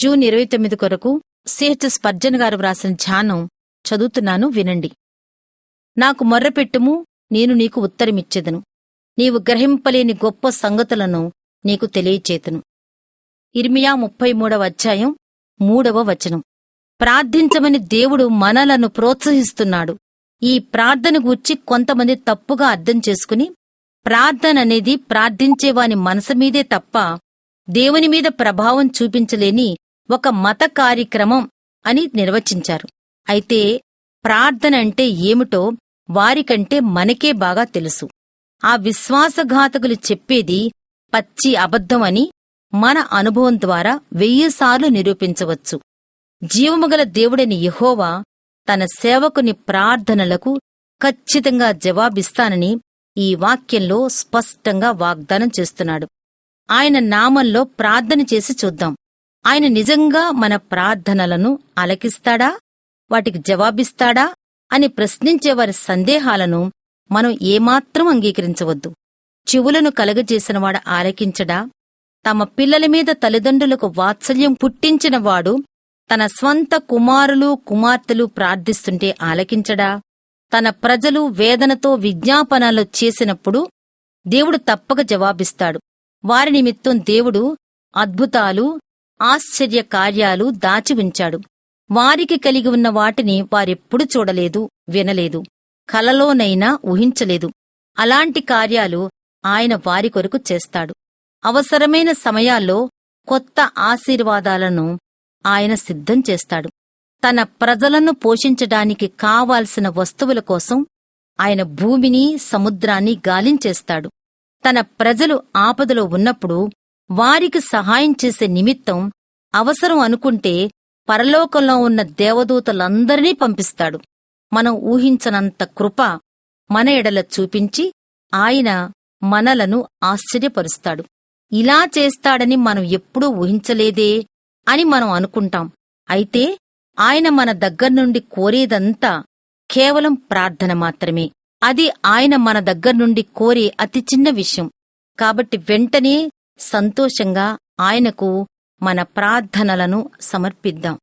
June ఇరవై తొమ్మిది కొరకు సిహెచ్ స్పర్జన్ గారు వ్రాసిన ధ్యానం చదువుతున్నాను వినండి. నాకు మొర్రపెట్టుము నేను నీకు ఉత్తరమిచ్చెదను. నీవు గ్రహింపలేని గొప్ప సంగతులను నీకు తెలియచేతును. ఇర్మియా ముప్పై మూడవ అధ్యాయం మూడవ వచనం. ప్రార్థించమని దేవుడు మనలను ప్రోత్సహిస్తున్నాడు. ఈ ప్రార్థన గూర్చి కొంతమంది తప్పుగా అర్థం చేసుకుని ప్రార్థన అనేది ప్రార్థించేవాని మనసు మీదే తప్ప దేవుని మీద ప్రభావం చూపించలేని ఒక మత కార్యక్రమం అని నిర్వచించారు. అయితే ప్రార్థన అంటే ఏమిటో వారికంటే మనకే బాగా తెలుసు. ఆ విశ్వాసఘాతకులు చెప్పేది పచ్చి అబద్ధం అని మన అనుభవం ద్వారా వెయ్యిసార్లు నిరూపించవచ్చు. జీవముగల దేవుడని యహోవా తన సేవకుని ప్రార్థనలకు ఖచ్చితంగా జవాబిస్తానని ఈ వాక్యంలో స్పష్టంగా వాగ్దానం చేస్తున్నాడు. ఆయన నామంలో ప్రార్థన చేసి చూద్దాం. ఆయన నిజంగా మన ప్రార్థనలను అలకిస్తాడా వాటికి జవాబిస్తాడా? అని ప్రశ్నించే వారి సందేహాలను మనం ఏమాత్రం అంగీకరించవద్దు. చెవులను కలగజేసినవాడు ఆలకించడా? తమ పిల్లల మీద తల్లిదండ్రులకు వాత్సల్యం పుట్టించినవాడు తన స్వంత కుమారులు కుమార్తెలు ప్రార్థిస్తుంటే ఆలకించడా? తన ప్రజలు వేదనతో విజ్ఞాపనలు చేసినప్పుడు దేవుడు తప్పక జవాబిస్తాడు. వారి నిమిత్తం దేవుడు అద్భుతాలు ఆశ్చర్య కార్యాలు దాచి ఉంచాడు వారికి కలిగి ఉన్న వాటిని వారెప్పుడు చూడలేదు వినలేదు కలలోనైనా ఊహించలేదు. అలాంటి కార్యాలు ఆయన వారి కొరకు చేస్తాడు. అవసరమైన సమయాల్లో కొత్త ఆశీర్వాదాలను ఆయన సిద్ధం చేస్తాడు. తన ప్రజలను పోషించడానికి కావాల్సిన వస్తువుల కోసం ఆయన భూమిని సముద్రాన్ని గాలించేస్తాడు. తన ప్రజలు ఆపదలో ఉన్నప్పుడు వారికి సహాయం చేసే నిమిత్తం అవసరం అనుకుంటే పరలోకంలో ఉన్న దేవదూతలందరినీ పంపిస్తాడు. మనం ఊహించనంత కృప మన ఎడల చూపించి ఆయన మనలను ఆశ్చర్యపరుస్తాడు. ఇలా చేస్తాడని మనం ఎప్పుడూ ఊహించలేదే అని మనం అనుకుంటాం. అయితే ఆయన మన దగ్గర్నుండి కోరేదంతా కేవలం ప్రార్థన మాత్రమే. అది ఆయన మన దగ్గర్నుండి కోరే అతి చిన్న విషయం. కాబట్టి వెంటనే సంతోషంగా ఆయనకు మన ప్రార్థనలను సమర్పిద్దాం.